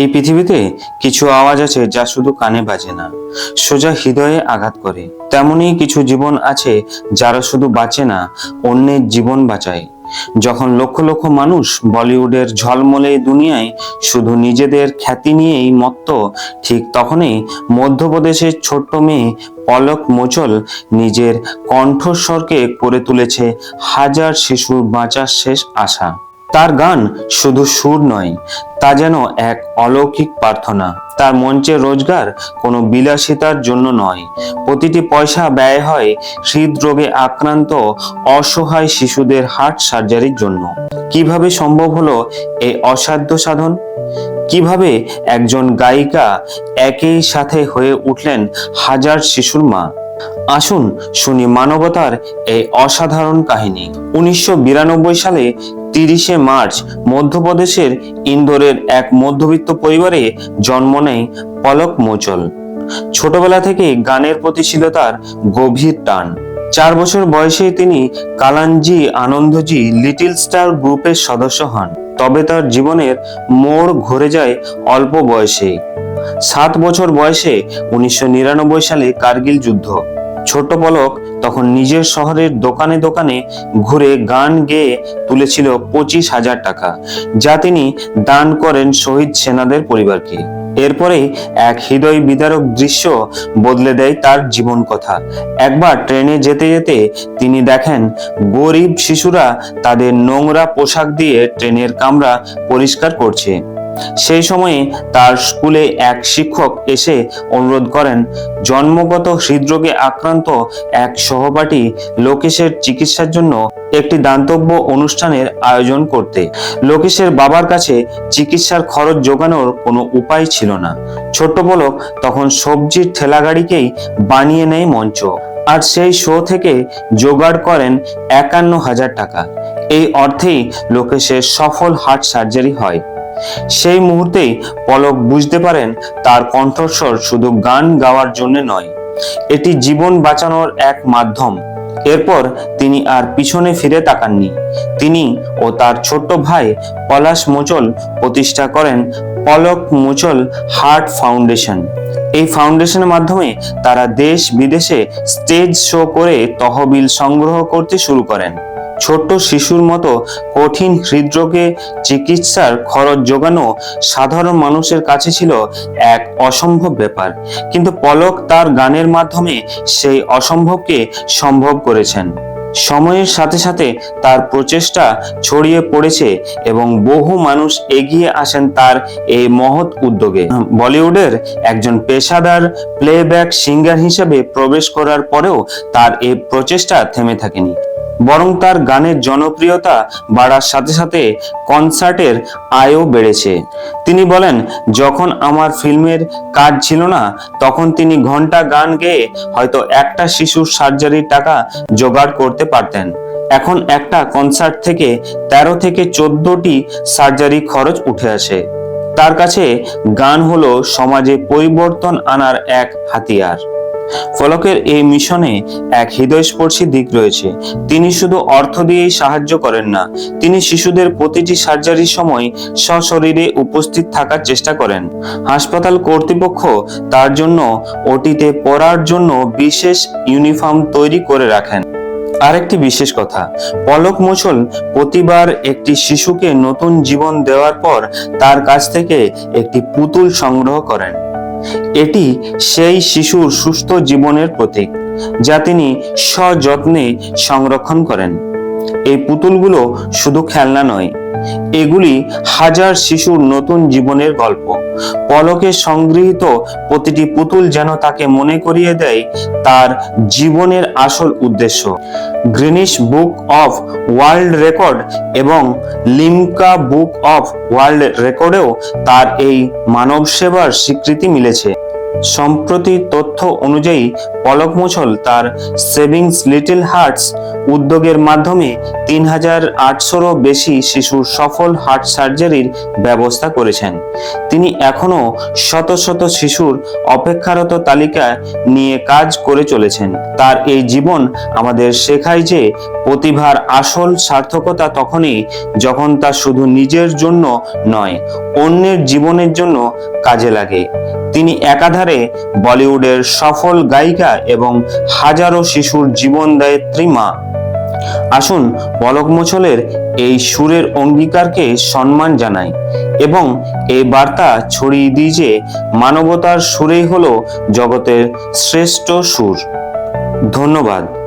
এই পৃথিবীতে কিছু আওয়াজ আছে যা শুধু কানে বাজে না, সোজা হৃদয়ে আঘাত করে। তেমনই কিছু জীবন আছে যারা শুধু বাঁচে না, অন্যের জীবন বাঁচায়। যখন লক্ষ লক্ষ মানুষ বলিউডের ঝলমলে দুনিয়ায় শুধু নিজেদের খ্যাতি নিয়েই মত্ত, ঠিক তখনই মধ্যপ্রদেশের ছোট্ট মেয়ে পলক মোচল নিজের কণ্ঠস্বরকে করে তুলেছে হাজার শিশুর বাঁচার শেষ আশা। তার গান শুধু সুর নয়, তা যেন এক অলৌকিক প্রার্থনা। তার মঞ্চের রোজগার কোনো বিলাসিতার জন্য নয়। প্রতিটি পয়সা ব্যয় হয় হৃদরোগে আক্রান্ত, অসহায় শিশুদের হার্ট সার্জারির জন্য। কীভাবে সম্ভব হলো এই অসাধ্য সাধন? কীভাবে একজন গায়িকা একই সাথে হয়ে উঠলেন হাজার শিশুর মা? আসুন শুনি মানবতার এই অসাধারণ কাহিনী। উনিশশো বিরানব্বই সালে তিরিশে মার্চ মধ্যপ্রদেশের ইন্দোরের এক মধ্যবিত্ত পরিবারে জন্ম নেয় পলক মোচল। ছোটবেলা থেকে গানের প্রতি ছিল তার গভীর টান। চার বছর বয়সে তিনি কালানজি আনন্দজি লিটিল স্টার গ্রুপের সদস্য হন। তবে তার জীবনের মোড় ঘুরে যায় অল্প বয়সে সাত বছর বয়সে উনিশশো নিরানব্বই সালে কার্গিল যুদ্ধ। ছোট পলক তখন নিজের শহরের দোকানে দোকানে ঘুরে গান গেয়ে তুলেছিল পঁচিশ হাজার টাকা, যা তিনি দান করেন শহীদ সেনাদের পরিবারকে। এরপরে এক হৃদয় বিদারক দৃশ্য বদলে দেয় তার জীবন কথা। একবার ট্রেনে যেতে যেতে তিনি দেখেন, গরিব শিশুরা তাদের নোংরা পোশাক দিয়ে ট্রেনের কামরা পরিষ্কার করছে। সেই সময়ে তার স্কুলে এক শিক্ষক এসে অনুরোধ করেন, জন্মগত হৃদরোগে আক্রান্ত এক সহপাঠী লোকেশের চিকিৎসার জন্য একটি দান্তব্য অনুষ্ঠানের আয়োজন করতে। লোকেশের বাবার কাছে চিকিৎসার খরচ জোগানোর কোনো উপায় ছিল না। ছোট্ট পলক তখন সবজির ঠেলাগাড়িকেই বানিয়ে নেয় মঞ্চ। আর সেই শো থেকে জোগাড় করেন একান্ন হাজার টাকা। এই অর্থেই লোকেশের সফল হার্ট সার্জারি হয়। সেই মুহূর্তেই পলক বুঝতে পারেন তার কণ্ঠস্বর শুধু গান গাওয়ার জন্য নয়, এটি জীবন বাঁচানোর এক মাধ্যম। এরপর তিনি আর পিছনে ফিরে তাকাননি। তিনি ও তার ছোট্ট ভাই পলাশ মোচল প্রতিষ্ঠা করেন পলক মোচল হার্ট ফাউন্ডেশন। এই ফাউন্ডেশনের মাধ্যমে তারা দেশ বিদেশে স্টেজ শো করে তহবিল সংগ্রহ করতে শুরু করেন। ছোট্ট শিশুর মতো কঠিন হৃদরোগে চিকিৎসার খরচ যোগানো সাধারণ মানুষের কাছে ছিল এক অসম্ভব ব্যাপার। কিন্তু পলক তার গানের মাধ্যমে সেই অসম্ভবকে সম্ভব করেছেন। সময়ের সাথে সাথে তার প্রচেষ্টা ছড়িয়ে পড়েছে এবং বহু মানুষ এগিয়ে আসেন তার এই মহৎ উদ্যোগে। বলিউডের একজন পেশাদার প্লেব্যাক সিঙ্গার হিসেবে প্রবেশ করার পরেও তার এই প্রচেষ্টা থেমে থাকেনি। বরং তার গানের জনপ্রিয়তা বাড়ার সাথে সাথে কনসার্টের আয়ও বেড়েছে। তিনি বলেন, যখন আমার ফিল্মের কাজ ছিল না, তখন তিনি ঘণ্টা গান গেয়ে হয়তো একটা শিশুর সার্জারির টাকা জোগাড় করতে পারতেন। এখন একটা কনসার্ট থেকে তেরো থেকে চোদ্দটি সার্জারি খরচ উঠে আসে। তার কাছে গান হলো সমাজে পরিবর্তন আনার এক হাতিয়ার। ফলকের এই মিশনে এক হৃদয়স্পর্শী দিক রয়েছে। তিনি শুধু অর্থ দিয়েই সাহায্য করেন না, তিনি শিশুদের প্রতিটি সার্জারির সময় সশরীরে উপস্থিত থাকার চেষ্টা করেন। হাসপাতাল কর্তৃপক্ষ তার জন্য ওটিতে পড়ার জন্য বিশেষ ইউনিফর্ম তৈরি করে রাখেন। আরেকটি বিশেষ কথা, পলক মোচল প্রতিবার একটি শিশুকে নতুন জীবন দেওয়ার পর তার কাছ থেকে একটি পুতুল সংগ্রহ করেন। এটি সেই শিশুর সুস্থ জীবনের প্রতীক, যা তিনি সযত্নে সংরক্ষণ করেন। এই পুতুলগুলো শুধু খেলনা নয় এগুলি হাজার শিশুর নতুন জীবনের গল্প। পলকে সংগৃহীত প্রতিটি পুতুল যেন তাকে মনে করিয়ে দেয় তার জীবনের আসল উদ্দেশ্য। Guinness book of world record এবং লিমকা বুক অফ ওয়ার্ল্ড রেকর্ডেও তার এই মানব সেবার স্বীকৃতি মিলেছে। সম্প্রতি তথ্য অনুযায়ী পলক মোছল তার সেভিংস লিটল হার্টস উদ্যোগের মাধ্যমে তিন হাজার আটশোরও বেশি শিশুর সফল হার্ট সার্জারির ব্যবস্থা করেছেন। তিনি এখনও শত শত শিশুর অপেক্ষারত তালিকায় নিয়ে কাজ করে চলেছেন। তার এই জীবন আমাদের শেখায় যে প্রতিভার আসল সার্থকতা তখনই যখন তা শুধু নিজের জন্য নয়, অন্যের জীবনের জন্য কাজে লাগে। তিনি একাধারে বলিউডের সফল গায়িকা এবং হাজারো শিশুর জীবনদায়িত্রী মা আসুন পলক মোছলের এই সুরের অঙ্গীকারকে সম্মান জানাই এবং এই বার্তা ছড়িয়ে দিই যে মানবতার সুরেই হলো জগতের শ্রেষ্ঠ সুর। ধন্যবাদ।